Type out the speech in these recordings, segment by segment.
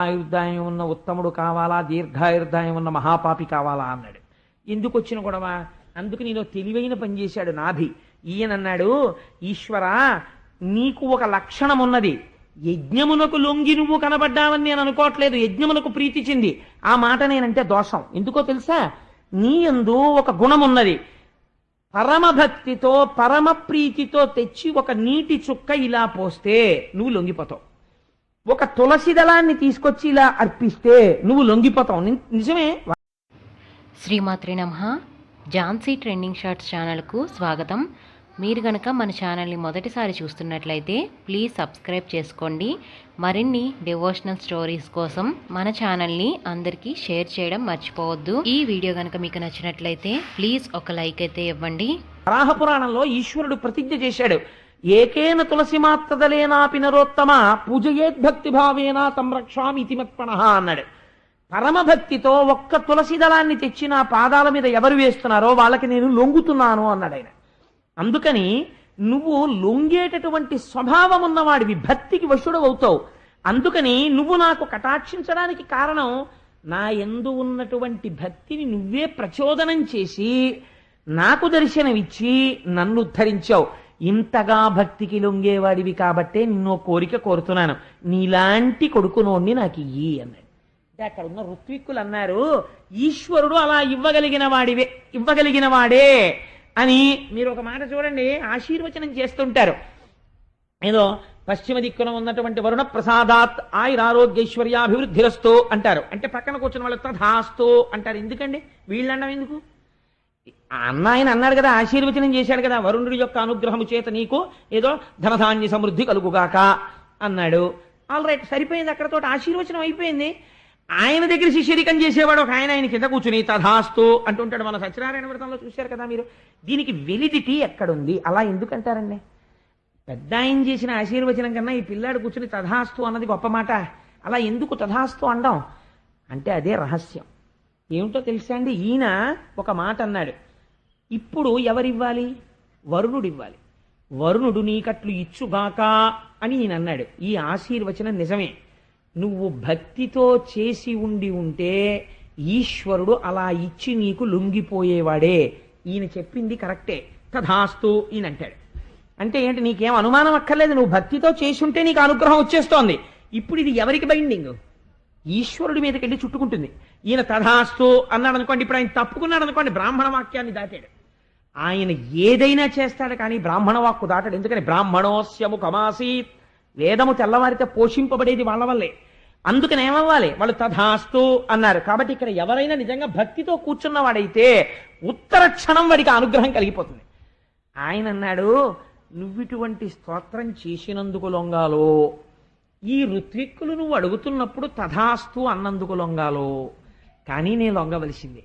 ఆయుర్దాయం ఉన్న ఉత్తముడు కావాలా? దీర్ఘాయుర్దాయం ఉన్న మహాపాపి కావాలా? అన్నాడు. ఎందుకు వచ్చిన గొడవ? అందుకు నేను తెలివైన పని చేశాడు నాభి. ఈయన అన్నాడు ఈశ్వర నీకు ఒక లక్షణం ఉన్నది యజ్ఞమునకు లొంగి నువ్వు కనబడ్డావని నేను అనుకోవట్లేదు. యజ్ఞమునకు ప్రీతి చెంది ఆ మాట నేనంటే దోషం. ఎందుకో తెలుసా? నీ యందు ఒక గుణం ఉన్నది పరమభక్తితో పరమ ప్రీతితో తెచ్చి ఒక నీటి చుక్క ఇలా పోస్తే నువ్వు లొంగిపోతావు. ఒక తులసి దళాన్ని తీసుకొచ్చి ఇలా అర్పిస్తే నువ్వు లొంగిపోతావు. నిజమే? శ్రీమాత్రి నమ. ఝాన్సీ ట్రెండింగ్ షార్ట్స్ ఛానల్కు స్వాగతం. మీరు గనక మన ఛానల్ని మొదటిసారి చూస్తున్నట్లయితే ప్లీజ్ సబ్స్క్రైబ్ చేసుకోండి. మరిన్ని డివోషనల్ స్టోరీస్ కోసం మన ఛానల్ని అందరికీ షేర్ చేయడం మర్చిపోవద్దు. ఈ వీడియో గనక మీకు నచ్చినట్లయితే ప్లీజ్ ఒక లైక్ అయితే ఇవ్వండి. వరాహ పురాణంలో ఈశ్వరుడు ప్రతిజ్ఞ చేశాడు. ఏకేన తులసిమాత్రదలేనాపి నరోత్తమ పూజయేద్భక్తి భావేనా సంరక్షామి ఇతి మత్పణ అన్నాడు. పరమభక్తితో ఒక్క తులసి దళాన్ని తెచ్చి నా పాదాల మీద ఎవరు వేస్తున్నారో వాళ్ళకి నేను లొంగుతున్నాను అన్నాడు ఆయన. అందుకని నువ్వు లొంగేటటువంటి స్వభావం ఉన్నవాడివి భక్తికి వశుడు అవుతావు అందుకని నువ్వు నాకు కటాక్షించడానికి కారణం నా ఎందు ఉన్నటువంటి భక్తిని నువ్వే ప్రచోదనం చేసి నాకు దర్శనమిచ్చి నన్ను ఉద్ధరించావు. ఇంతగా భక్తికి లొంగేవాడివి కాబట్టే నిన్నో కోరిక కోరుతున్నాను. నీలాంటి కొడుకునోడిని నాకు ఇయ్యి అన్నాడు. అంటే అక్కడ ఉన్న ఋత్విక్కులు అన్నారు ఈశ్వరుడు అలా ఇవ్వగలిగిన వాడివే ఇవ్వగలిగిన వాడే అని మీరు ఒక మాట చూడండి ఆశీర్వచనం చేస్తుంటారు. ఏదో పశ్చిమ దిక్కున ఉన్నటువంటి వరుణ ప్రసాదాత్ ఆయురారోగ్యైశ్వర్యాభివృద్ధిరస్తు అంటారు. అంటే పక్కన కూర్చున్న వాళ్ళు తథాస్తు అంటారు. ఎందుకండి? వీళ్ళండం ఎందుకు? అన్న ఆయన అన్నాడు కదా ఆశీర్వచనం చేశాడు కదా వరుణుడి యొక్క అనుగ్రహము చేత నీకు ఏదో ధనధాన్య సమృద్ధి కలుగుగాక అన్నాడు. ఆల్ రైట్ సరిపోయింది అక్కడతో ఆశీర్వచనం అయిపోయింది. ఆయన దగ్గర శిష్యరికం చేసేవాడు ఒక ఆయన ఆయన కింద కూర్చుని తథాస్తు అంటుంటాడు మన సత్యనారాయణ వ్రతంలో చూశారు కదా మీరు. దీనికి వెలిదిటి ఎక్కడుంది? అలా ఎందుకంటారండి? పెద్ద ఆయన చేసిన ఆశీర్వచనం కన్నా ఈ పిల్లాడు కూర్చుని తథాస్తు అన్నది గొప్ప మాట. అలా ఎందుకు తథాస్తు అండం? అంటే అదే రహస్యం. ఏమిటో తెలుసా అండి? ఈయన ఒక మాట అన్నాడు. ఇప్పుడు ఎవరివ్వాలి? వరుణుడు ఇవ్వాలి వరుణుడు నీకట్లు ఇచ్చుగాక అని ఈయన అన్నాడు. ఈ ఆశీర్వచనం నిజమే. నువ్వు భక్తితో చేసి ఉండి ఉంటే ఈశ్వరుడు అలా ఇచ్చి నీకు లొంగిపోయేవాడే. ఈయన చెప్పింది కరెక్టే. తథాస్తు ఈయన అంటాడు. అంటే ఏంటి నీకేం అనుమానం అక్కర్లేదు? నువ్వు భక్తితో చేసి ఉంటే నీకు అనుగ్రహం వచ్చేస్తోంది. ఇప్పుడు ఇది ఎవరికి బైండింగ్ ఈశ్వరుడి మీదకి వెళ్ళి చుట్టుకుంటుంది. ఈయన తథాస్తు అన్నాడు అనుకోండి ఇప్పుడు ఆయన తప్పుకున్నాడు అనుకోండి బ్రాహ్మణ వాక్యాన్ని దాటాడు. ఆయన ఏదైనా చేస్తాడు కానీ బ్రాహ్మణ వాక్కు దాటాడు. ఎందుకని? బ్రాహ్మణోస్యము కమాసీత్ వేదము తెల్లవారితే పోషింపబడేది వాళ్ళ వల్లే. అందుకని ఏమవ్వాలి? వాళ్ళు తథాస్తు అన్నారు. కాబట్టి ఇక్కడ ఎవరైనా నిజంగా భక్తితో కూర్చున్నవాడైతే ఉత్తర క్షణం వాడికి అనుగ్రహం కలిగిపోతుంది. ఆయన అన్నాడు నువ్విటువంటి స్తోత్రం చేసినందుకు లొంగాలో ఈ ఋత్విక్కులు నువ్వు అడుగుతున్నప్పుడు తథాస్తు అన్నందుకు లొంగాలో కానీ నేను లొంగవలసిందే.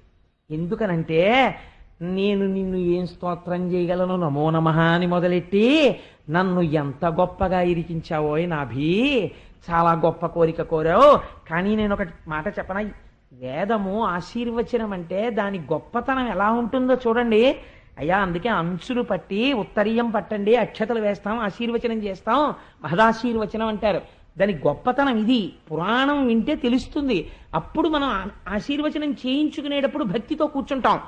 ఎందుకనంటే నేను నిన్ను ఏం స్తోత్రం చేయగలను? నమో నమ అని మొదలెట్టి నన్ను ఎంత గొప్పగా ఇరికించావో నాభి? చాలా గొప్ప కోరిక కోరావు. కానీ నేను ఒక మాట చెప్పనా? వేదము ఆశీర్వచనం అంటే దాని గొప్పతనం ఎలా ఉంటుందో చూడండి. అయ్యా అందుకే అంచులు పట్టి ఉత్తరీయం పట్టండి అక్షతలు వేస్తాం ఆశీర్వచనం చేస్తాం. మహదాశీర్వచనం అంటారు. దాని గొప్పతనం ఇది. పురాణం వింటే తెలుస్తుంది. అప్పుడు మనం ఆశీర్వచనం చేయించుకునేటప్పుడు భక్తితో కూర్చుంటాం.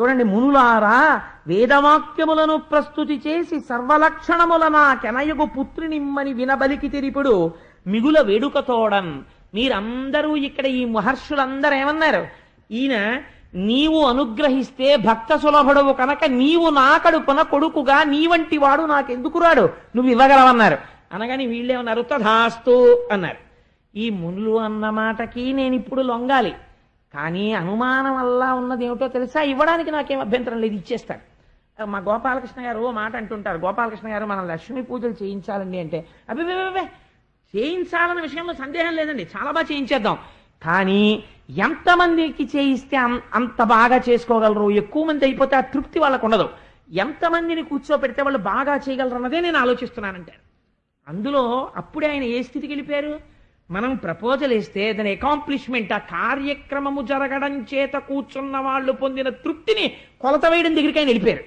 చూడండి మునులారా వేదవాక్యములను ప్రస్తుతి చేసి సర్వలక్షణముల నా కెనయగు పుత్రినిమ్మని వినబలికి తిరిపుడు మిగుల వేడుక తోడన్. మీరందరూ ఇక్కడ ఈ మహర్షులందరూ ఏమన్నారు ఈయన నీవు అనుగ్రహిస్తే భక్త సులభుడవు కనుక నీవు నా కడుపున కొడుకుగా నీ వంటి వాడు నాకెందుకు రాడు? నువ్వు ఇవ్వగలవన్నారు. అనగాని వీళ్ళేమన్నారు తథాస్తు అన్నారు. ఈ మునులు అన్న మాటకి నేను ఇప్పుడు లొంగాలి. కానీ అనుమానం వల్ల ఉన్నది ఏమిటో తెలుసా? ఇవ్వడానికి నాకేం అభ్యంతరం లేదు ఇచ్చేస్తాను మా గోపాలకృష్ణ గారు ఓ మాట అంటుంటారు. గోపాలకృష్ణ గారు మనం లక్ష్మీ పూజలు చేయించాలండి అంటే అభివే చేయించాలన్న విషయంలో సందేహం లేదండి. చాలా బాగా చేయించేద్దాం. కానీ ఎంతమందికి చేయిస్తే అంత బాగా చేసుకోగలరు ఎక్కువ మంది అయిపోతే ఆ తృప్తి వాళ్ళకు ఉండదు. ఎంతమందిని కూర్చోపెడితే వాళ్ళు బాగా చేయగలరు అన్నదే నేను ఆలోచిస్తున్నానంటారు. అందులో అప్పుడే ఆయన ఏ స్థితికి వెళ్ళిపోయారు? మనం ప్రపోజల్ వేస్తే దాని అకాంప్లిష్మెంట్ ఆ కార్యక్రమము జరగడం చేత కూర్చున్న వాళ్ళు పొందిన తృప్తిని కొలత వేయడం దగ్గరికి ఆయన వెళ్ళిపోయారు.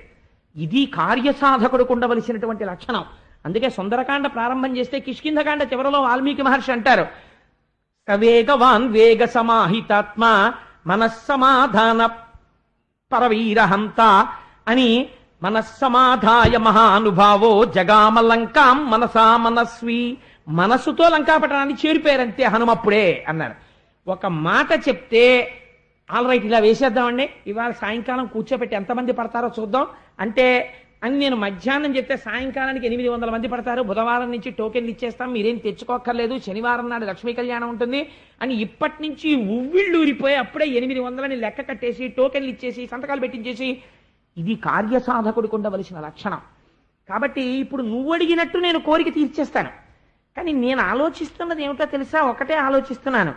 ఇది కార్యసాధకుడికి ఉండవలసినటువంటి లక్షణం. అందుకే సుందరకాండ ప్రారంభం చేస్తే కిష్కింధకాండ చివరలో వాల్మీకి మహర్షి అంటారు. సవేగవాన్ వేగ సమాహితాత్మ మనస్సమాధాన పరవీరహంత అని మనస్సమాధాయ మహానుభావో జగామలంకాం మనసా మనస్వి. మనస్సుతో లంకాపట్టణాన్ని చేరిపోయారంతే హనుమప్పుడే అన్నారు ఒక మాట చెప్తే ఆల్ రైట్ ఇలా వేసేద్దామండి. ఇవాళ సాయంకాలం కూర్చోబెట్టి ఎంతమంది పడతారో చూద్దాం. అంటే అని నేను మధ్యాహ్నం చెప్తే సాయంకాలానికి ఎనిమిది వందల మంది పడతారు. బుధవారం నుంచి టోకెన్లు ఇచ్చేస్తాం. మీరేం తెచ్చుకోక్కర్లేదు. శనివారం నాడు లక్ష్మీ కళ్యాణం ఉంటుంది. అని ఇప్పటి నుంచి ఉవ్విళ్ళు ఊరిపోయి అప్పుడే ఎనిమిది వందలని లెక్క కట్టేసి టోకెన్లు ఇచ్చేసి సంతకాలు పెట్టించేసి ఇది కార్యసాధకుడికి ఉండవలసిన లక్షణం. కాబట్టి ఇప్పుడు నువ్వు అడిగినట్టు నేను కోరిక తీర్చేస్తాను. కానీ నేను ఆలోచిస్తున్నది ఏమిటో తెలుసా? ఒకటే ఆలోచిస్తున్నాను.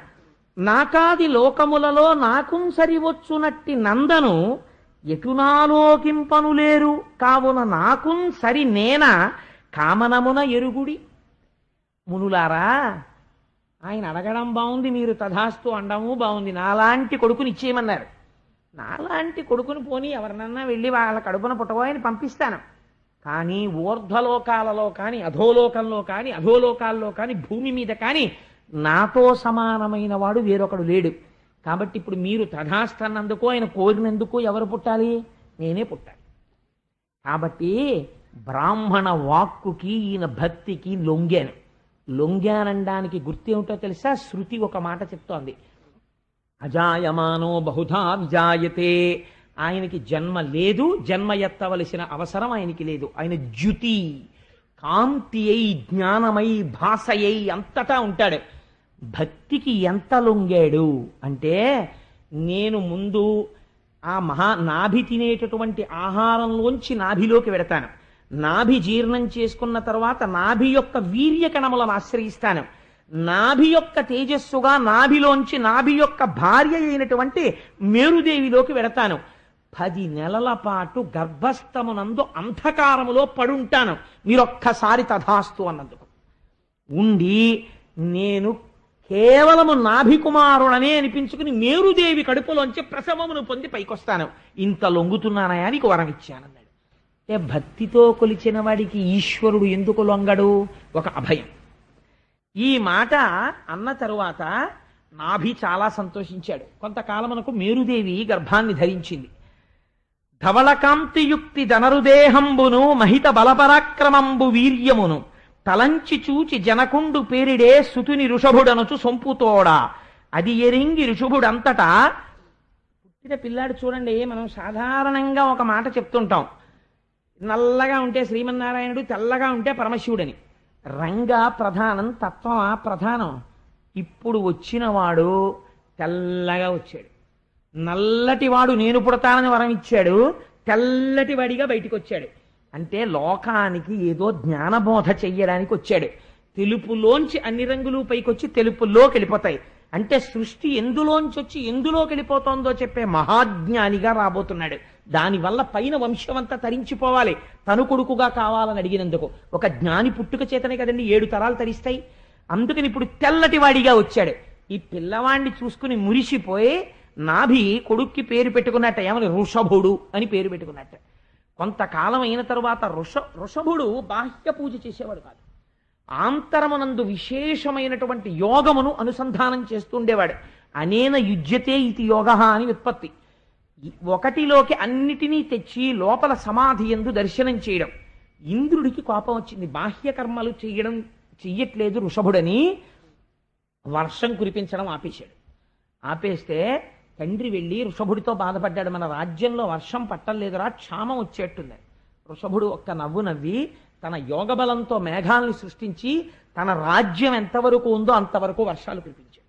నాకాది లోకములలో నాకుం సరివచ్చునట్టి నందను ఎటునాలోకింపనులేరు కావున నాకుం సరి నేన కామనమున ఎరుగుడి. మునులారా ఆయన అడగడం బాగుంది మీరు తథాస్తు అండము బాగుంది నాలాంటి కొడుకుని ఇచ్చేయమన్నారు. నాలాంటి కొడుకుని పోని ఎవరినన్నా వెళ్ళి వాళ్ళ కడుపున పుట్టబోయని పంపిస్తాను. కానీ ఊర్ధ్వలోకాలలో కానీ అధోలోకంలో కానీ అధోలోకాల్లో కానీ భూమి మీద కానీ నాతో సమానమైన వాడు వేరొకడు లేడు. కాబట్టి ఇప్పుడు మీరు తథాస్తన్నందుకు ఆయన కోరినందుకు ఎవరు పుట్టాలి? నేనే పుట్టాలి. కాబట్టి బ్రాహ్మణ వాక్కుకి ఈయన భక్తికి లొంగాను. లొంగానడానికి గుర్తేమిటో తెలుసా? శృతి ఒక మాట చెప్తోంది. అజాయమానో బహుధా విజాయతే. ఆయనకి జన్మ లేదు జన్మ ఎత్తవలసిన అవసరం ఆయనకి లేదు. ఆయన జ్యుతి కాంతి అయి జ్ఞానమై భాషయై అంతటా ఉంటాడు. భక్తికి ఎంత లొంగాడు అంటే నేను ముందు ఆ మహా నాభి తినేటటువంటి ఆహారంలోంచి నాభిలోకి వెడతాను. నాభి జీర్ణం చేసుకున్న తర్వాత నాభి యొక్క వీర్య కణములను ఆశ్రయిస్తాను. నాభి యొక్క తేజస్సుగా నాభిలోంచి నాభి యొక్క భార్య అయినటువంటి మేరుదేవిలోకి వెడతాను పది నెలల పాటు గర్భస్థమునందు అంధకారములో పడుంటాను. మీరొక్కసారి తథాస్తు అన్నందుకు. ఉండి నేను కేవలము నాభికుమారుడనే అనిపించుకుని మేరుదేవి కడుపులోంచి ప్రసవమును పొంది పైకొస్తాను. ఇంత లొంగుతున్నానయా నీకు వరం ఇచ్చానన్నాడు. అంటే భక్తితో కొలిచిన వాడికి ఈశ్వరుడు ఎందుకు లొంగడు? ఒక అభయం. ఈ మాట అన్న తరువాత నాభి చాలా సంతోషించాడు. కొంతకాలమునకు మేరుదేవి గర్భాన్ని ధరించింది. ధవళకాంతియుక్తి ధనరుదేహంబును మహిత బలపరాక్రమంబు వీర్యమును తలంచి చూచి జనకుండు పేరిడే సుతుని ఋషభుడనుచు సొంపుతోడా. అది ఎరింగి ఋషభుడంతటా. పుట్టిన పిల్లాడు చూడండి మనం సాధారణంగా ఒక మాట చెప్తుంటాం. నల్లగా ఉంటే శ్రీమన్నారాయణుడు తెల్లగా ఉంటే పరమశివుడని. రంగా ప్రధానం తత్వమా ప్రధానం. ఇప్పుడు వచ్చినవాడు తెల్లగా వచ్చాడు. నల్లటివాడు నేను పుడతానని వరం ఇచ్చాడు తెల్లటి వాడిగా బయటికి వచ్చాడు. అంటే లోకానికి ఏదో జ్ఞానబోధ చెయ్యడానికి వచ్చాడు. తెలుపులోంచి అన్ని రంగులు పైకొచ్చి తెలుపులోకి వెళ్ళిపోతాయి. అంటే సృష్టి ఎందులోంచి వచ్చి ఎందులోకి వెళ్ళిపోతుందో చెప్పే మహాజ్ఞానిగా రాబోతున్నాడు. దానివల్ల పైన వంశమంతా తరించిపోవాలి. తను కొడుకుగా కావాలని అడిగినందుకు. ఒక జ్ఞాని పుట్టుక చేతనే కదండి ఏడు తరాలు తరిస్తాయి. అందుకని ఇప్పుడు తెల్లటి వాడిగా వచ్చాడు. ఈ పిల్లవాడిని చూసుకుని మురిసిపోయి నాభి కొడుక్కి పేరు పెట్టుకున్నట్ట. ఏమని? ఋషభుడు అని పేరు పెట్టుకున్నట్ట. కొంతకాలం అయిన తరువాత ఋష ఋషభుడు బాహ్య పూజ చేసేవాడు కాదు. ఆంతరమునందు విశేషమైనటువంటి యోగమును అనుసంధానం చేస్తుండేవాడు అనేన యుజ్యతే ఇది యోగ అని ఉత్పత్తి. ఒకటిలోకి అన్నిటినీ తెచ్చి లోపల సమాధి ఎందు దర్శనం చేయడం. ఇంద్రుడికి కోపం వచ్చింది. బాహ్య కర్మలు చేయడం చెయ్యట్లేదు ఋషభుడని వర్షం కురిపించడం ఆపేశాడు. ఆపేస్తే తండ్రి వెళ్ళి ఋషభుడితో బాధపడ్డాడు. మన రాజ్యంలో వర్షం పట్టలేదురా క్షామం వచ్చేట్టుంది ఋషభుడు ఒక్క నవ్వు నవ్వి తన యోగ బలంతో మేఘాలను సృష్టించి తన రాజ్యం ఎంతవరకు ఉందో అంతవరకు వర్షాలు కురిపించాడు.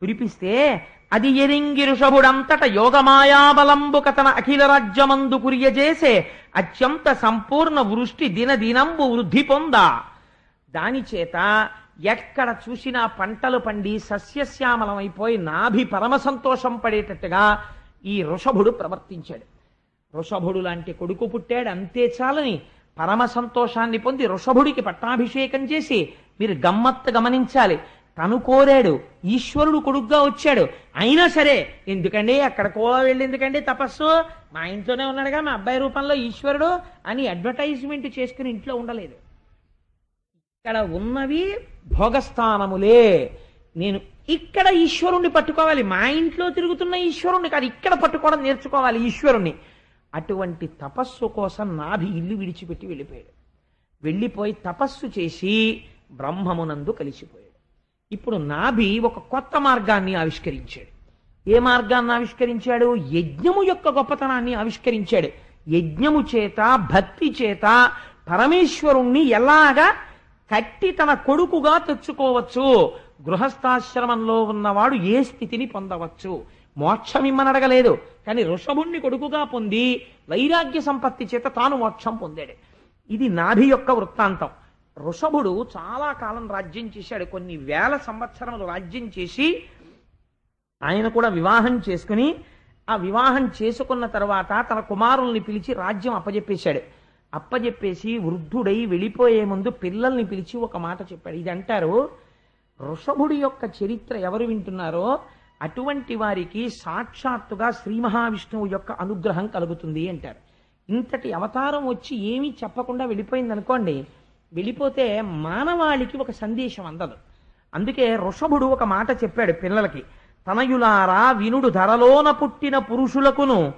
కురిపిస్తే అది ఎరింగి ఋషభుడంతట యోగమాయాబలంబు కథన అఖిల రాజ్యమందు కురియజేసే అత్యంత సంపూర్ణ వృష్టి దినదినంబు వృద్ధి పొంద. దానిచేత ఎక్కడ చూసినా పంటలు పండి సస్యశ్యామలమైపోయి నాభి పరమ సంతోషం పడేటట్టుగా ఈ ఋషభుడు ప్రవర్తించాడు. ఋషభుడు లాంటి కొడుకు పుట్టాడు అంతే చాలని పరమ సంతోషాన్ని పొంది ఋషభుడికి పట్టాభిషేకం చేసి మీరు గమ్మత్తు గమనించాలి. తను కోరాడు. ఈశ్వరుడు కొడుగ్గా వచ్చాడు. అయినా సరే ఎందుకండి ఎక్కడికో వెళ్ళి ఎందుకండి తపస్సు? మా ఇంట్లోనే ఉన్నాడుగా మా అబ్బాయి రూపంలో ఈశ్వరుడు అని అడ్వర్టైజ్మెంట్ చేసుకుని ఇంట్లో ఉండలేదు. ఇక్కడ ఉన్నవి భోగస్థానములే. నేను ఇక్కడ ఈశ్వరుణ్ణి పట్టుకోవాలి. మా ఇంట్లో తిరుగుతున్న ఈశ్వరుణ్ణి కాదు ఇక్కడ పట్టుకోవడం నేర్చుకోవాలి ఈశ్వరుణ్ణి. అటువంటి తపస్సు కోసం నాభి ఇల్లు విడిచిపెట్టి వెళ్ళిపోయాడు. వెళ్ళిపోయి తపస్సు చేసి బ్రహ్మమునందు కలిసిపోయాడు. ఇప్పుడు నాభి ఒక కొత్త మార్గాన్ని ఆవిష్కరించాడు. ఏ మార్గాన్ని ఆవిష్కరించాడు? యజ్ఞము యొక్క గొప్పతనాన్ని ఆవిష్కరించాడు. యజ్ఞము చేత భక్తి చేత పరమేశ్వరుణ్ణి ఎలాగా కట్టి తన కొడుకుగా తెచ్చుకోవచ్చు? గృహస్థాశ్రమంలో ఉన్నవాడు ఏ స్థితిని పొందవచ్చు? మోక్షం ఇమ్మని అడగలేదు. కానీ ఋషభుణ్ణి కొడుకుగా పొంది వైరాగ్య సంపత్తి చేత తాను మోక్షం పొందాడు. ఇది నాభి యొక్క వృత్తాంతం. ఋషభుడు చాలా కాలం రాజ్యం చేశాడు. కొన్ని వేల సంవత్సరములు రాజ్యం చేసి ఆయన కూడా వివాహం చేసుకుని ఆ వివాహం చేసుకున్న తర్వాత తన కుమారుల్ని పిలిచి రాజ్యం అప్పజెప్పేశాడు. అప్పజెప్పేసి వృద్ధుడై వెళ్ళిపోయే ముందు పిల్లల్ని పిలిచి ఒక మాట చెప్పాడు. ఇది అంటారు ఋషభుడి యొక్క చరిత్ర ఎవరు వింటున్నారో అటువంటి వారికి సాక్షాత్తుగా శ్రీ మహావిష్ణువు యొక్క అనుగ్రహం కలుగుతుంది అంటారు. ఇంతటి అవతారం వచ్చి ఏమీ చెప్పకుండా వెళ్ళిపోయింది అనుకోండి వెళ్ళిపోతే మానవాళికి ఒక సందేశం అందదు. అందుకే ఋషభుడు ఒక మాట చెప్పాడు పిల్లలకి తనయులారా వినుడు ధరలోన పుట్టిన పురుషులకును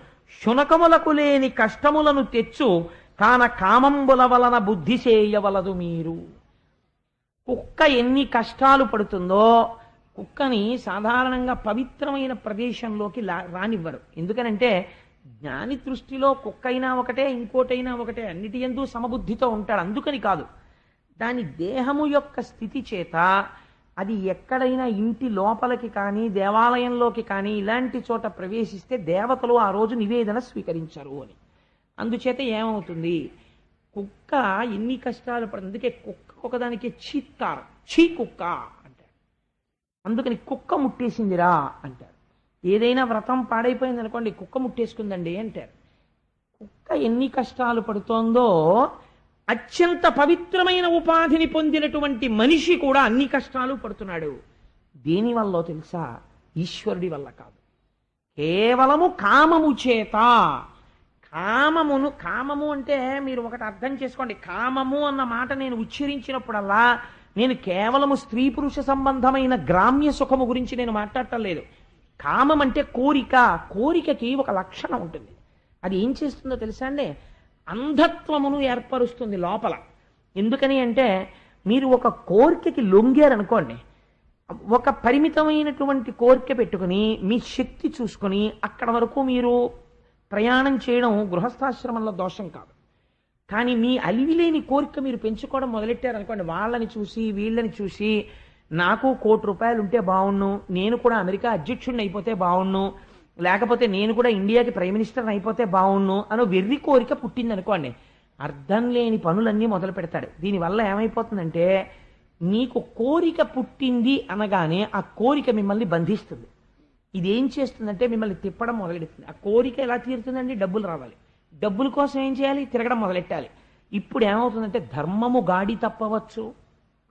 శునకములకు లేని కష్టములను తెచ్చు కాన కామంబుల వలన బుద్ధి చేయవలదు మీరు. కుక్క ఎన్ని కష్టాలు పడుతుందో కుక్కని సాధారణంగా పవిత్రమైన ప్రదేశంలోకి లా- రానివ్వరు. ఎందుకనంటే జ్ఞాని దృష్టిలో కుక్క అయినా ఒకటే ఇంకోటైనా ఒకటే అన్నిటి ఎందు సమబుద్ధితో ఉంటాడు. అందుకని కాదు. దాని దేహము యొక్క స్థితి చేత అది ఎక్కడైనా ఇంటి లోపలికి కానీ దేవాలయంలోకి కానీ ఇలాంటి చోట ప్రవేశిస్తే దేవతలు ఆ రోజు నివేదన స్వీకరించరు అని. అందుచేత ఏమవుతుంది? కుక్క ఎన్ని కష్టాలు పడుతుంది. అందుకే కుక్క ఒకదానికి చీత్తారు. చీ కుక్క అంటారు. అందుకని కుక్క ముట్టేసిందిరా అంటారు. ఏదైనా వ్రతం పాడైపోయింది అనుకోండి కుక్క ముట్టేసుకుందండి అంటారు. కుక్క ఎన్ని కష్టాలు పడుతోందో అత్యంత పవిత్రమైన ఉపాధిని పొందినటువంటి మనిషి కూడా అన్ని కష్టాలు పడుతున్నాడు. దేనివల్ల తెలుసా? ఈశ్వరుడి వల్ల కాదు. కేవలము కామము చేత. కామమును కామము అంటే మీరు ఒకటి అర్థం చేసుకోండి. కామము అన్న మాట నేను ఉచ్చరించినప్పుడల్లా నేను కేవలము స్త్రీ పురుష సంబంధమైన గ్రామ్య సుఖము గురించి నేను మాట్లాడటం లేదు. కామం అంటే కోరిక. కోరికకి ఒక లక్షణం ఉంటుంది. అది ఏం చేస్తుందో తెలుసా అండి? అంధత్వమును ఏర్పరుస్తుంది లోపల. ఎందుకని అంటే మీరు ఒక కోరికకి లొంగారనుకోండి ఒక పరిమితమైనటువంటి కోరిక పెట్టుకుని మీ శక్తి చూసుకొని అక్కడ వరకు మీరు ప్రయాణం చేయడం గృహస్థాశ్రమంలో దోషం కాదు. కానీ మీ అలివిలేని కోరిక మీరు పెంచుకోవడం మొదలెట్టారనుకోండి వాళ్ళని చూసి వీళ్ళని చూసి నాకు కోటి రూపాయలు ఉంటే బాగుండు నేను కూడా అమెరికా అధ్యక్షుడిని అయిపోతే బాగుండు లేకపోతే నేను కూడా ఇండియాకి ప్రైమ్ మినిస్టర్ అయిపోతే బాగుండు అని వెర్రి కోరిక పుట్టింది అనుకోండి అర్థం లేని పనులన్నీ మొదలు పెడతాడు. దీనివల్ల ఏమైపోతుందంటే నీకు కోరిక పుట్టింది అనగానే ఆ కోరిక మిమ్మల్ని బంధిస్తుంది. ఇది ఏం చేస్తుందంటే మిమ్మల్ని తిప్పడం మొదలెడుతుంది. ఆ కోరిక ఎలా తీరుతుందండి? డబ్బులు రావాలి. డబ్బుల కోసం ఏం చేయాలి? తిరగడం మొదలెట్టాలి. ఇప్పుడు ఏమవుతుందంటే ధర్మము గాడి తప్పవచ్చు.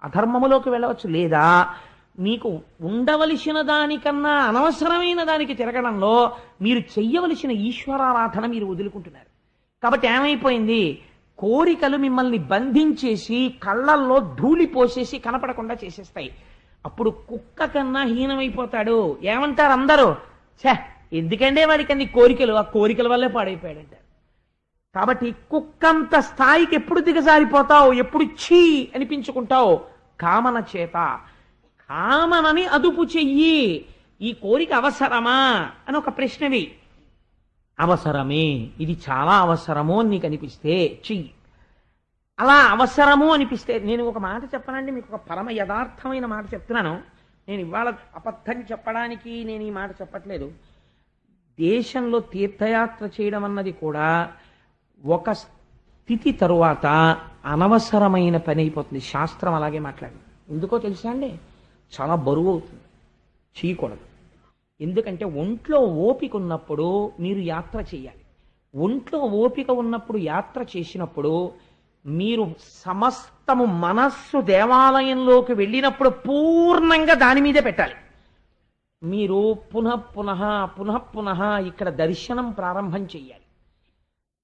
అధర్మములోకి వెళ్ళవచ్చు. లేదా మీకు ఉండవలసిన దానికన్నా అనవసరమైన దానికి తిరగడంలో మీరు చెయ్యవలసిన ఈశ్వరారాధన మీరు వదులుకుంటున్నారు. కాబట్టి ఏమైపోయింది? కోరికలు మిమ్మల్ని బంధించేసి కళ్ళల్లో ధూళి పోసేసి కనపడకుండా చేసేస్తాయి. అప్పుడు కుక్క కన్నా హీనమైపోతాడు. ఏమంటారు అందరూ? ఛే ఎందుకంటే వాడికి అన్ని కోరికలు? ఆ కోరికల వల్లే పాడైపోయాడంటారు. కాబట్టి కుక్కంత స్థాయికి ఎప్పుడు దిగజారిపోతావు? ఎప్పుడు ఛీ అనిపించుకుంటావు? కామన చేత. కామనని అదుపు చెయ్యి. ఈ కోరిక అవసరమా? అని ఒక ప్రశ్నవి. అవసరమే. ఇది చాలా అవసరము అని నీకు అనిపిస్తే చెయ్యి. అలా అవసరము అనిపిస్తే నేను ఒక మాట చెప్పనండి మీకు ఒక పరమ యథార్థమైన మాట చెప్తున్నాను. నేను ఇవాళ అబద్ధం చెప్పడానికి నేను ఈ మాట చెప్పట్లేదు. దేశంలో తీర్థయాత్ర చేయడం అన్నది కూడా ఒక స్థితి తరువాత అనవసరమైన పని అయిపోతుంది. శాస్త్రం అలాగే మాట్లాడింది. ఎందుకో తెలుసా అండి? చాలా బరువు అవుతుంది చేయకూడదు ఎందుకంటే ఒంట్లో ఓపిక ఉన్నప్పుడు మీరు యాత్ర చేయాలి. ఒంట్లో ఓపిక ఉన్నప్పుడు యాత్ర చేసినప్పుడు మీరు సమస్తము మనస్సు దేవాలయంలోకి వెళ్ళినప్పుడు పూర్ణంగా దాని మీదే పెట్టాలి. మీరు పునః పునః పునః పునః ఇక్కడ దర్శనం ప్రారంభం చేయాలి.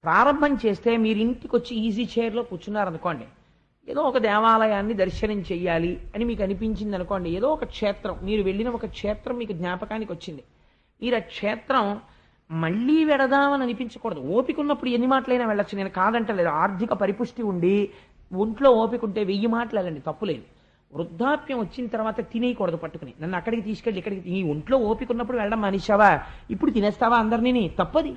ప్రారంభం చేస్తే మీరు ఇంటికి వచ్చి ఈజీ చైర్లో కూర్చున్నారనుకోండి ఏదో ఒక దేవాలయాన్ని దర్శనం చెయ్యాలి అని మీకు అనిపించింది అనుకోండి ఏదో ఒక క్షేత్రం మీరు వెళ్ళిన ఒక క్షేత్రం మీకు జ్ఞాపకానికి వచ్చింది. మీరు ఆ క్షేత్రం మళ్ళీ వెడదామని అనిపించకూడదు. ఓపిక ఉన్నప్పుడు ఎన్ని మాటలైనా వెళ్ళచ్చు. నేను కాదంటలేదు ఆర్థిక పరిపుష్టి ఉండి ఒంట్లో ఓపిక ఉంటే వెయ్యి మాటలు వెళ్ళండి తప్పులేదు వృద్ధాప్యం వచ్చిన తర్వాత తినేయకూడదు పట్టుకుని. నన్ను అక్కడికి తీసుకెళ్ళి ఇక్కడికి నీ ఒంట్లో ఓపిక ఉన్నప్పుడు వెళ్ళడం మనిషావా ఇప్పుడు తినేస్తావా అందరినీ తప్పది.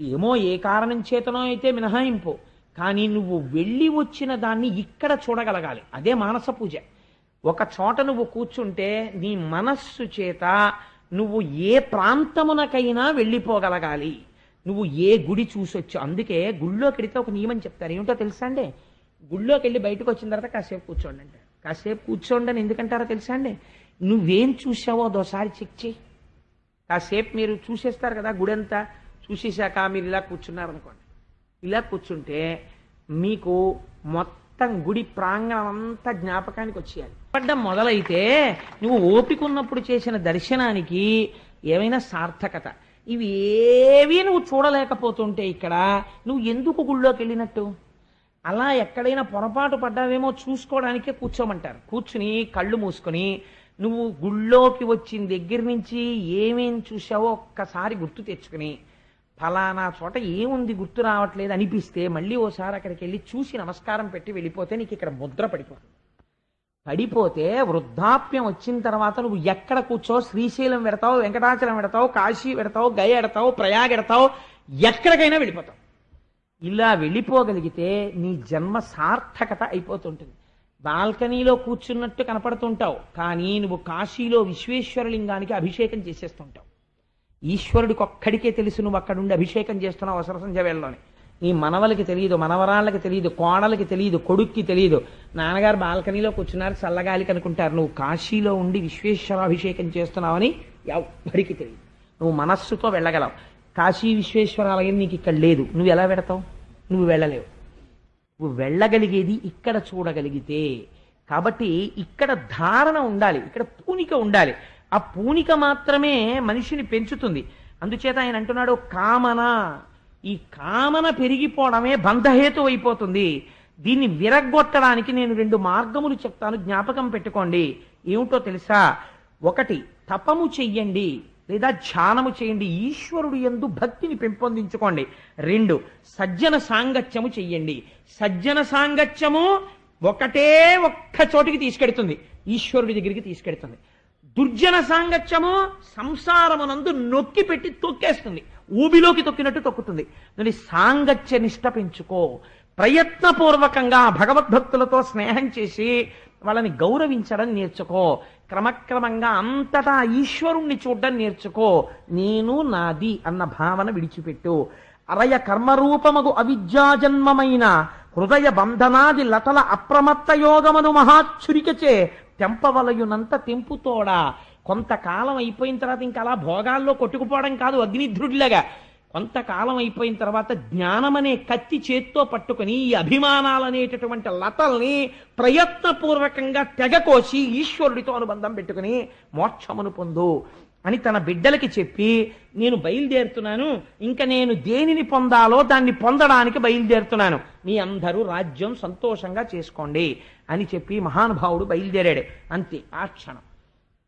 ఏమో ఏ కారణం చేతనో అయితే మినహాయింపు. కానీ నువ్వు వెళ్ళి వచ్చిన దాన్ని ఇక్కడ చూడగలగాలి. అదే మానస పూజ. ఒక చోట నువ్వు కూర్చుంటే నీ మనస్సు చేత నువ్వు ఏ ప్రాంతమునకైనా వెళ్ళిపోగలగాలి. నువ్వు ఏ గుడి చూసొచ్చు. అందుకే గుళ్ళోకి వెళితే ఒక నియమం చెప్తారు. ఏమిటో తెలుసా అండి? గుళ్ళోకి వెళ్ళి బయటకు వచ్చిన తర్వాత కాసేపు కూర్చోండి అంటే కాసేపు కూర్చోండి అని ఎందుకంటారో తెలుసా అండి? నువ్వేం చూసావో అదోసారి చెక్ చేయి. కాసేపు మీరు చూసేస్తారు కదా గుడి అంతా చూసేశాక మీరు ఇలా కూర్చున్నారనుకోండి. ఇలా కూర్చుంటే మీకు మొత్తం గుడి ప్రాంగణం అంతా జ్ఞాపకానికి వచ్చేయాలి. పడ్డం మొదలైతే నువ్వు ఓపిక ఉన్నప్పుడు చేసిన దర్శనానికి ఏమైనా సార్థకత. ఇవి ఏవి నువ్వు చూడలేకపోతుంటే ఇక్కడ నువ్వు ఎందుకు గుళ్ళోకి వెళ్ళినట్టు? అలా ఎక్కడైనా పొరపాటు పడ్డావేమో చూసుకోవడానికే కూర్చోమంటారు. కూర్చుని కళ్ళు మూసుకొని నువ్వు గుళ్ళోకి వచ్చిన దగ్గర నుంచి ఏమేం చూసావో ఒక్కసారి గుర్తు తెచ్చుకుని ఫలానా చోట ఏముంది గుర్తు రావట్లేదు అనిపిస్తే మళ్ళీ ఓసారి అక్కడికి వెళ్ళి చూసి నమస్కారం పెట్టి వెళ్ళిపోతే నీకు ఇక్కడ ముద్ర పడిపోతుంది. పడిపోతే వృద్ధాప్యం వచ్చిన తర్వాత నువ్వు ఎక్కడ కూర్చో శ్రీశైలం పెడతావు వెంకటాచలం పెడతావు కాశీ పెడతావు గయ ఎడతావు ప్రయాగ ఎడతావు ఎక్కడికైనా వెళ్ళిపోతావు. ఇలా వెళ్ళిపోగలిగితే నీ జన్మ సార్థకత అయిపోతుంటుంది. బాల్కనీలో కూర్చున్నట్టు కనపడుతుంటావు కానీ నువ్వు కాశీలో విశ్వేశ్వరలింగానికి అభిషేకం చేసేస్తుంటావు. ఈశ్వరుడికి ఒక్కడికే తెలుసు నువ్వు అక్కడుండి అభిషేకం చేస్తున్నావు అవసర సంధ్య వేళలోని. నీ మనవలకి తెలియదు మనవరాళ్ళకి తెలియదు కోడలకి తెలియదు కొడుక్కి తెలియదు. నాన్నగారు బాల్కనీలో కూర్చున్నారు చల్లగాలికి అనుకుంటారు. నువ్వు కాశీలో ఉండి విశ్వేశ్వర అభిషేకం చేస్తున్నావని ఎవ్వడికి తెలియదు. నువ్వు మనస్సుతో వెళ్ళగలవు. కాశీ విశ్వేశ్వరాలయం నీకు ఇక్కడ లేదు. నువ్వు ఎలా పెడతావు నువ్వు వెళ్ళలేవు. నువ్వు వెళ్ళగలిగేది ఇక్కడ చూడగలిగితే. కాబట్టి ఇక్కడ ధారణ ఉండాలి ఇక్కడ పూనిక ఉండాలి. ఆ పూనిక మాత్రమే మనిషిని పెంచుతుంది. అందుచేత ఆయన అంటున్నాడు కామన. ఈ కామన పెరిగిపోవడమే బంధహేతు అయిపోతుంది. దీన్ని విరగ్గొట్టడానికి నేను రెండు మార్గములు చెప్తాను జ్ఞాపకం పెట్టుకోండి. ఏమిటో తెలుసా? ఒకటి తపము చెయ్యండి లేదా ధ్యానము చేయండి ఈశ్వరుడు ఎందు భక్తిని పెంపొందించుకోండి. రెండు సజ్జన సాంగత్యము చెయ్యండి. సజ్జన సాంగత్యము ఒకటే ఒక్క చోటికి తీసుకెడుతుంది ఈశ్వరుడి దగ్గరికి తీసుకెడుతుంది. దుర్జన సాంగత్యము సంసారమునందు నొక్కి పెట్టి తొక్కేస్తుంది. ఊబిలోకి తొక్కినట్టు తొక్కుతుంది. దాని సాంగత్య నిష్ట పెంచుకో. ప్రయత్నపూర్వకంగా భగవద్భక్తులతో స్నేహం చేసి వాళ్ళని గౌరవించడం నేర్చుకో. క్రమక్రమంగా అంతటా ఈశ్వరుణ్ణి చూడడం నేర్చుకో. నేను నాది అన్న భావన విడిచిపెట్టు. అరయ కర్మరూపముగు అవిద్యాజన్మమైన హృదయ బంధనాది లతల అప్రమత్త యోగమును మహాచురికచే తెంపవలయునంత తెంపుతోడా కొంతకాలం అయిపోయిన తర్వాత ఇంకా అలా భోగాల్లో కొట్టుకుపోవడం కాదు అగ్నిధ్రుడిలాగా కొంతకాలం అయిపోయిన తర్వాత జ్ఞానమనే కత్తి చేత్తో పట్టుకుని ఈ అభిమానాలనేటటువంటి లతల్ని ప్రయత్నపూర్వకంగా తెగకోసి ఈశ్వరుడితో అనుబంధం పెట్టుకుని మోక్షమును పొందు అని తన బిడ్డలకి చెప్పి నేను బయలుదేరుతున్నాను ఇంకా నేను దేనిని పొందాలో దాన్ని పొందడానికి బయలుదేరుతున్నాను. మీ అందరూ రాజ్యం సంతోషంగా చేసుకోండి. అని చెప్పి మహానుభావుడు బయలుదేరాడు. అంతే ఆ క్షణం.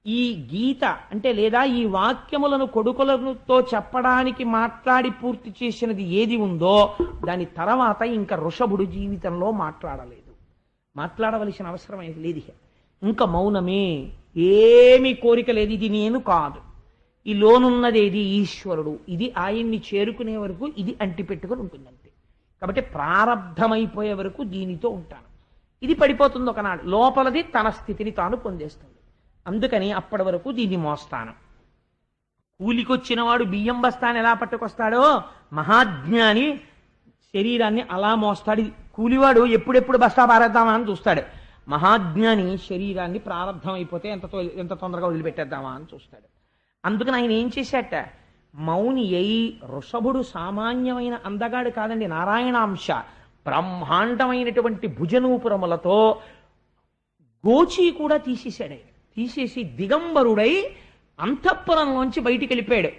ఈ గీత అంటే లేదా ఈ వాక్యములను కొడుకులతో చెప్పడానికి మాట్లాడి పూర్తి చేసినది ఏది ఉందో దాని తర్వాత ఇంకా ఋషభుడు జీవితంలో మాట్లాడలేదు. మాట్లాడవలసిన అవసరం లేదు ఇంకా మౌనమే ఏమీ కోరిక లేదు ఇది నేను కాదు. ఈ లోనున్నదేది ఈశ్వరుడు. ఇది ఆయన్ని చేరుకునే వరకు ఇది అంటిపెట్టుకుని ఉంటుంది అంతే. కాబట్టి ప్రారంధమైపోయే వరకు దీనితో ఉంటాను. ఇది పడిపోతుంది ఒకనాడు. లోపలది తన స్థితిని తాను పొందేస్తుంది. అందుకని అప్పటి వరకు దీన్ని మోస్తాను. కూలికొచ్చినవాడు బియ్యం బస్తాను ఎలా పట్టుకొస్తాడో మహాజ్ఞాని శరీరాన్ని అలా మోస్తాడు. కూలివాడు ఎప్పుడెప్పుడు బస్తా పారేద్దామా అని చూస్తాడు. మహాజ్ఞాని శరీరాన్ని ప్రారంభం అయిపోతే ఎంత ఎంత తొందరగా వదిలిపెట్టేద్దామా అని చూస్తాడు. అందుకని ఆయన ఏం చేశాట? మౌని అయి ఋషభుడు సామాన్యమైన అందగాడు కాదండి నారాయణాంశ. బ్రహ్మాండమైనటువంటి భుజనూపురములతో గోచి కూడా తీసేశాడు. తీసేసి దిగంబరుడై అంతఃపురంలోంచి బయటికి వెళ్ళిపోయాడు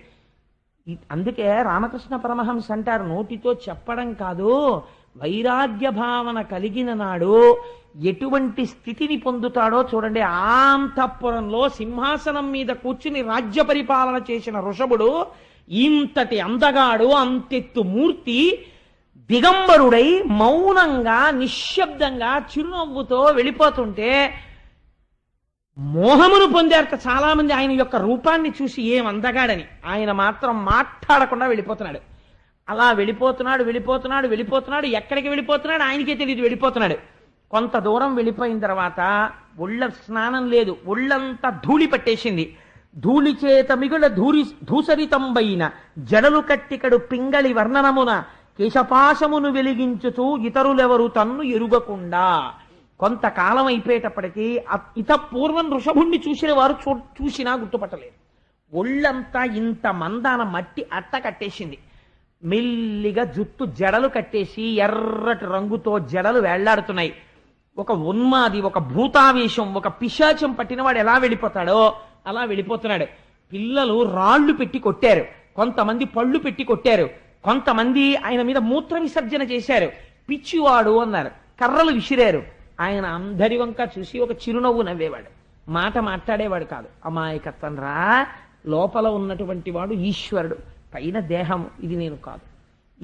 అందుకే రామకృష్ణ పరమహంస అంటారు నోటితో చెప్పడం కాదు వైరాగ్య భావన కలిగిన నాడు ఎటువంటి స్థితిని పొందుతాడో చూడండి. ఆంతఃపురంలో సింహాసనం మీద కూర్చుని రాజ్య పరిపాలన చేసిన ఋషభుడు ఇంతటి అందగాడు అంతెత్తు మూర్తి దిగంబరుడై మౌనంగా నిశ్శబ్దంగా చిరునవ్వుతో వెళ్ళిపోతుంటే మోహమును పొందారట చాలామంది ఆయన యొక్క రూపాన్ని చూసి ఏం అందగాడని. ఆయన మాత్రం మాట్లాడకుండా వెళ్ళిపోతున్నాడు. అలా వెళ్ళిపోతున్నాడు వెళ్ళిపోతున్నాడు వెళ్ళిపోతున్నాడు ఎక్కడికి వెళ్ళిపోతున్నాడు ఆయనకే తెలియదు వెళ్ళిపోతున్నాడు. కొంత దూరం వెళ్ళిపోయిన తర్వాత ఒళ్ళ స్నానం లేదు ఒళ్ళంతా ధూళి పట్టేసింది. ధూళి చేత మిగుల ధూరి ధూసరితంబైన జడలు కట్టికడు పింగళి వర్ణనమున కేశపాశమును వెలిగించుతూ ఇతరులెవరు తన్ను ఎరుగకుండా కొంతకాలం అయిపోయేటప్పటికీ అ- ఇత పూర్వం ఋషభుణ్ణి చూసిన వారు చూ చూసినా గుర్తుపట్టలేరు ఒళ్ళంతా ఇంత మందాన మట్టి అట్ట కట్టేసింది. మెల్లిగా జుట్టు జడలు కట్టేసి ఎర్రటి రంగుతో జడలు వేళ్ళాడుతున్నాయి. ఒక ఉన్మాది ఒక భూతావేశం ఒక పిశాచం పట్టినవాడు ఎలా వెళ్ళిపోతాడో అలా వెళ్ళిపోతున్నాడు. పిల్లలు రాళ్ళు పెట్టి కొట్టారు. కొంతమంది పళ్ళు పెట్టి కొట్టారు. కొంతమంది ఆయన మీద మూత్ర విసర్జన చేశారు. పిచ్చివాడు అన్నారు. కర్రలు విసిరారు. ఆయన అందరి వంక చూసి ఒక చిరునవ్వు నవ్వేవాడు. మాట మాట్లాడేవాడు కాదు. అమాయకత్వం రా. లోపల ఉన్నటువంటి వాడు ఈశ్వరుడు. పైన దేహము. ఇది నేను కాదు.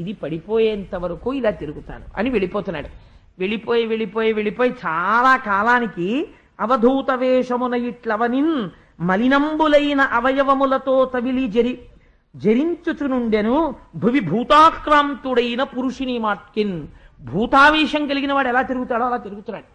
ఇది పడిపోయేంత వరకు ఇలా తిరుగుతాను. అని వెళ్ళిపోతున్నాడు. వెళ్ళిపోయి వెళ్ళిపోయి వెళ్ళిపోయి చాలా కాలానికి అవధూత వేషమున ఇట్లవనిన్ మలినంబులైన అవయవములతో తవిలి జరి జరించుచునుండెను భువి భూతాక్రాంతుడైన పురుషుని మాట్కిన్. భూతావేశం కలిగిన వాడు ఎలా తిరుగుతాడో అలా తిరుగుతున్నాడు.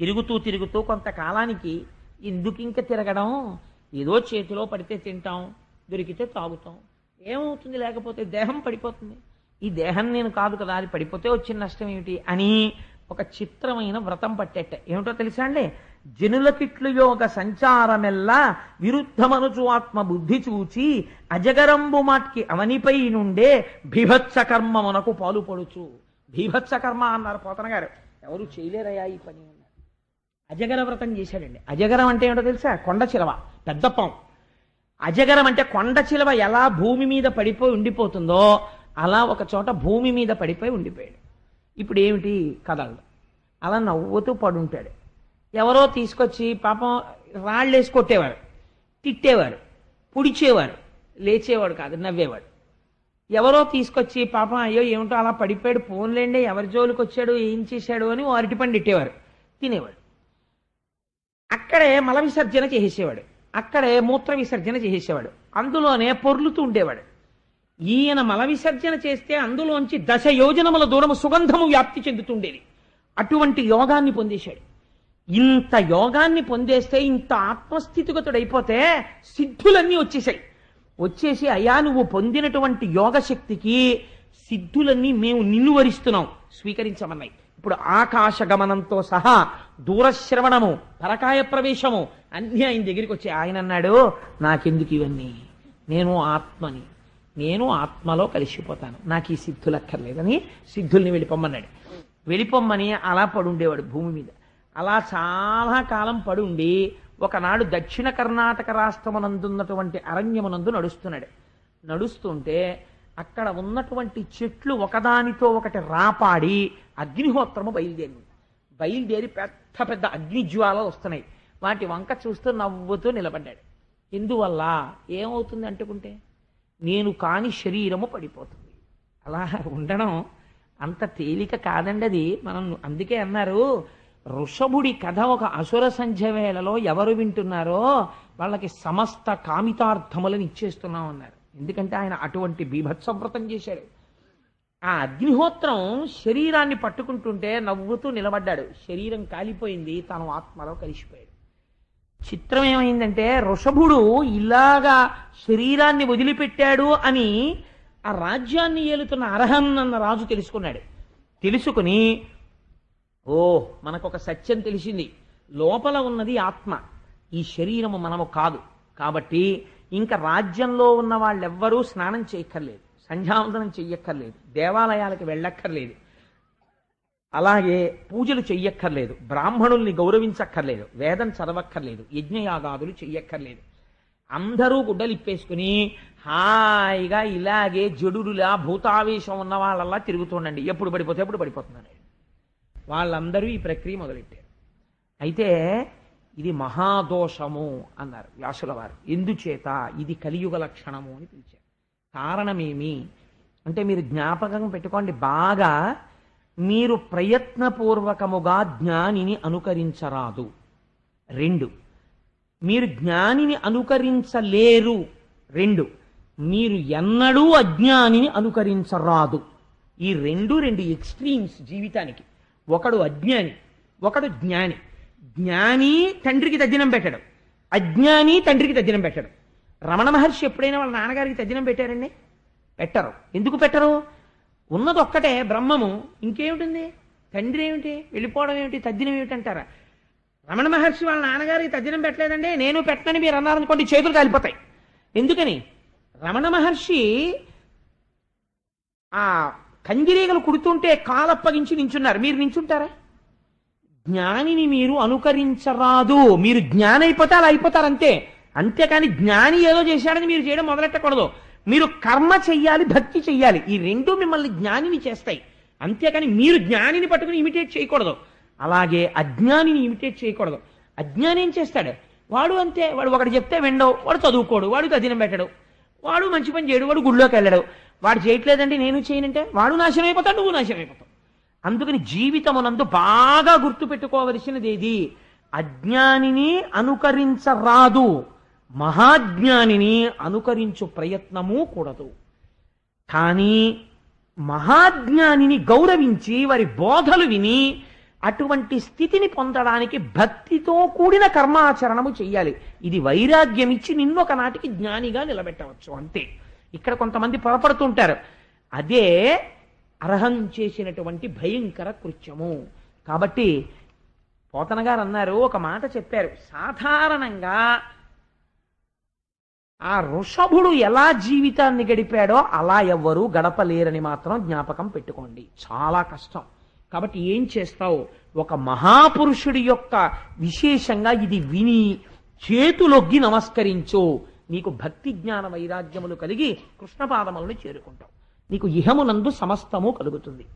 తిరుగుతూ తిరుగుతూ కొంతకాలానికి ఎందుకు ఇంక తిరగడం ఏదో చేతిలో పడితే తింటాం దొరికితే తాగుతాం. ఏమవుతుంది? లేకపోతే దేహం పడిపోతుంది. ఈ దేహం నేను కాదు కదా అది పడిపోతే వచ్చిన నష్టం ఏమిటి అని ఒక చిత్రమైన వ్రతం పట్టేట. ఏమిటో తెలుసా అండి? జనులకిట్లు యోగ సంచారమెల్లా విరుద్ధమనుచు ఆత్మ బుద్ధి చూచి అజగరంబు మాట్కి అవనిపై నుండే భీభత్స కర్మ మనకు పాలు పడుచు. భీభత్స కర్మ అన్నారు పోతన గారు. ఎవరు చేయలేరయ్యా ఈ పని అజగర వ్రతం చేశాడండి. అజగరం అంటే ఏంటో తెలుసా? కొండ చిలవ. పెద్ద పాము. అజగరం అంటే కొండ చిలవ ఎలా భూమి మీద పడిపోయి ఉండిపోతుందో అలా ఒక చోట భూమి మీద పడిపోయి ఉండిపోయాడు. ఇప్పుడు ఏమిటి? కదలడు. అలా నవ్వుతూ పడుంటాడు. ఎవరో తీసుకొచ్చి పాపం రాళ్ళేసి కొట్టేవారు. తిట్టేవారు. పుడిచేవారు. లేచేవాడు కాదు నవ్వేవాడు. ఎవరో తీసుకొచ్చి పాపం అయ్యో ఏమిటో అలా పడిపోయాడు ఫోన్లేండి ఎవరి జోలికి వచ్చాడు ఏం చేశాడు అని ఓ అరటిపండు ఇట్టేవారు. తినేవాడు. అక్కడే మల విసర్జన చేసేవాడు. అక్కడే మూత్ర విసర్జన చేసేవాడు. అందులోనే పొర్లుతూ ఉండేవాడు. ఈయన మల విసర్జన చేస్తే అందులోంచి దశ యోజనముల దూరము సుగంధము వ్యాప్తి చెందుతుండేది. అటువంటి యోగాన్ని పొందేశాడు. ఇంత యోగాన్ని పొందేస్తే ఇంత ఆత్మస్థితిగతుడైపోతే సిద్ధులన్నీ వచ్చేసాయి వచ్చేసి అయ్యా నువ్వు పొందినటువంటి యోగ శక్తికి సిద్ధులన్నీ మేము నిన్ను వరిస్తున్నాం స్వీకరించమన్నాయి. ఇప్పుడు ఆకాశ గమనంతో సహా దూరశ్రవణము పరకాయ ప్రవేశము అన్నీ ఆయన దగ్గరికి వచ్చి ఆయన అన్నాడు నాకెందుకు ఇవన్నీ? నేను ఆత్మని నేను ఆత్మలో కలిసిపోతాను. నాకు ఈ సిద్ధులు అక్కర్లేదని సిద్ధుల్ని వెళ్ళిపోమ్మన్నాడు. వెళ్ళిపోమ్మని అలా పడుండేవాడు భూమి మీద. అలా చాలా కాలం పడుండి ఒకనాడు దక్షిణ కర్ణాటక రాష్ట్రమునందున్నటువంటి అరణ్యమునందు నడుస్తున్నాడు. నడుస్తుంటే అక్కడ ఉన్నటువంటి చెట్లు ఒకదానితో ఒకటి రాపాడి అగ్నిహోత్రము బయలుదేరింది. బయలుదేరి పెద్ద పెద్ద అగ్నిజ్వాలలు వస్తున్నాయి. వాటి వంక చూస్తూ నవ్వుతూ నిలబడ్డాడు. ఎందువల్ల ఏమవుతుంది అంటుకుంటే నేను కాని శరీరము పడిపోతుంది. అలా ఉండడం అంత తేలిక కాదండి అది మనం అందుకే అన్నారు ఋషభుడి కథ ఒక అసుర సంధ్యవేళలో ఎవరు వింటున్నారో వాళ్ళకి సమస్త కామితార్థములను ఇచ్చేస్తున్నాం అన్నారు. ఎందుకంటే ఆయన అటువంటి బీభత్సవ్రతం చేశాడు. ఆ అగ్నిహోత్రం శరీరాన్ని పట్టుకుంటుంటే నవ్వుతూ నిలబడ్డాడు. శరీరం కాలిపోయింది తను ఆత్మలో కలిసిపోయాడు. చిత్రం ఏమైందంటే ఋషభుడు ఇలాగా శరీరాన్ని వదిలిపెట్టాడు అని ఆ రాజ్యాన్ని ఏలుతున్న అర్హన్ అన్న రాజు తెలుసుకున్నాడు. తెలుసుకుని ఓ మనకొక సత్యం తెలిసింది. లోపల ఉన్నది ఆత్మ. ఈ శరీరము మనము కాదు. కాబట్టి ఇంకా రాజ్యంలో ఉన్న వాళ్ళెవ్వరూ స్నానం చేయక్కర్లేదు. సంధ్యావందనం చెయ్యక్కర్లేదు. దేవాలయాలకు వెళ్ళక్కర్లేదు. అలాగే పూజలు చెయ్యక్కర్లేదు. బ్రాహ్మణుల్ని గౌరవించక్కర్లేదు. వేదం చదవక్కర్లేదు. యజ్ఞయాగాదులు చెయ్యక్కర్లేదు. అందరూ గుడ్డలు ఇప్పేసుకుని హాయిగా ఇలాగే జడులులా భూతావేశం ఉన్న వాళ్ళలా తిరుగుతుండండి ఎప్పుడు పడిపోతే ఎప్పుడు పడిపోతుందని వాళ్ళందరూ ఈ ప్రక్రియ మొదలెట్టారు. అయితే ఇది మహాదోషము అన్నారు వ్యాసుల వారు. ఎందుచేత? ఇది కలియుగ లక్షణము అని పిలిచారు. కారణమేమి? అంటే మీరు జ్ఞాపకం పెట్టుకోండి బాగా మీరు ప్రయత్నపూర్వకముగా జ్ఞానిని అనుకరించరాదు. రెండు మీరు జ్ఞానిని అనుకరించలేరు. రెండు మీరు ఎన్నడూ అజ్ఞానిని అనుకరించరాదు. ఈ రెండు రెండు ఎక్స్ట్రీమ్స్ జీవితానికి. ఒకడు అజ్ఞాని ఒకడు జ్ఞాని. జ్ఞాని తండ్రికి తద్దినం పెట్టడం. అజ్ఞాని తండ్రికి తద్దినం పెట్టడం. రమణ మహర్షి ఎప్పుడైనా వాళ్ళ నాన్నగారికి తద్దినం పెట్టారండి? పెట్టరు. ఎందుకు పెట్టరు? ఉన్నది ఒక్కటే బ్రహ్మము. ఇంకేమిటింది? తండ్రి ఏమిటి? వెళ్ళిపోవడం ఏమిటి? తద్దినం ఏమిటి అంటారా? రమణ మహర్షి వాళ్ళ నాన్నగారికి తద్దినం పెట్టలేదండి. నేను పెట్టనని మీరు అన్నారనుకోండి చేతులు కాలిపోతాయి. ఎందుకని? రమణ మహర్షి ఆ కందిరీగలు కుడుతుంటే కాలప్పగించి నించున్నారు. మీరు నించుంటారా? జ్ఞానిని మీరు అనుకరించరాదు. మీరు జ్ఞాని అయిపోతే అలా అయిపోతారు అంతే అంతేకాని జ్ఞాని ఏదో చేశాడని మీరు చేయడం మొదలెట్టకూడదు. మీరు కర్మ చెయ్యాలి భక్తి చెయ్యాలి. ఈ రెండు మిమ్మల్ని జ్ఞానిని చేస్తాయి. అంతేకాని మీరు జ్ఞానిని పట్టుకుని ఇమిటేట్ చేయకూడదు. అలాగే అజ్ఞానిని ఇమిటేట్ చేయకూడదు. అజ్ఞాని ఏం చేస్తాడు? వాడు అంతే. వాడు ఒకటి చెప్తే విండవు వాడు చదువుకోడు వాడు తదినం పెట్టడు. వాడు మంచి పని చేయడు వాడు గుళ్ళోకి వెళ్ళడు. వాడు చేయట్లేదంటే నేను చేయనంటే? వాడు నాశనం అయిపోతాడు నువ్వు నాశనం అయిపోతావు. అందుకని జీవితమునందు బాగా గుర్తు పెట్టుకోవలసినది ఏది అజ్ఞానిని అనుకరించరాదు. మహాజ్ఞానిని అనుకరించు ప్రయత్నము కూడదు. కానీ మహాజ్ఞానిని గౌరవించి వారి బోధలు విని అటువంటి స్థితిని పొందడానికి భక్తితో కూడిన కర్మాచరణము చెయ్యాలి. ఇది వైరాగ్యం ఇచ్చి నిన్నొక నాటికి జ్ఞానిగా నిలబెట్టవచ్చు. అంతే. ఇక్కడ కొంతమంది పొరపడుతుంటారు. అదే అర్హం చేసినటువంటి భయంకర కృత్యము. కాబట్టి పోతన గారు అన్నారు ఒక మాట చెప్పారు. సాధారణంగా ఆ ఋషభుడు ఎలా జీవితాన్ని గడిపాడో అలా ఎవ్వరూ గడపలేరని మాత్రం జ్ఞాపకం పెట్టుకోండి. చాలా కష్టం. కాబట్టి ఏం చేస్తావు? ఒక మహాపురుషుడి యొక్క విశేషంగా ఇది విని చేతులొగ్గి నమస్కరించు. నీకు భక్తి జ్ఞాన వైరాగ్యములు కలిగి కృష్ణపాదములను చేరుకుంటావు. నీకు ఇహమునందు సమస్తము కలుగుతుంది.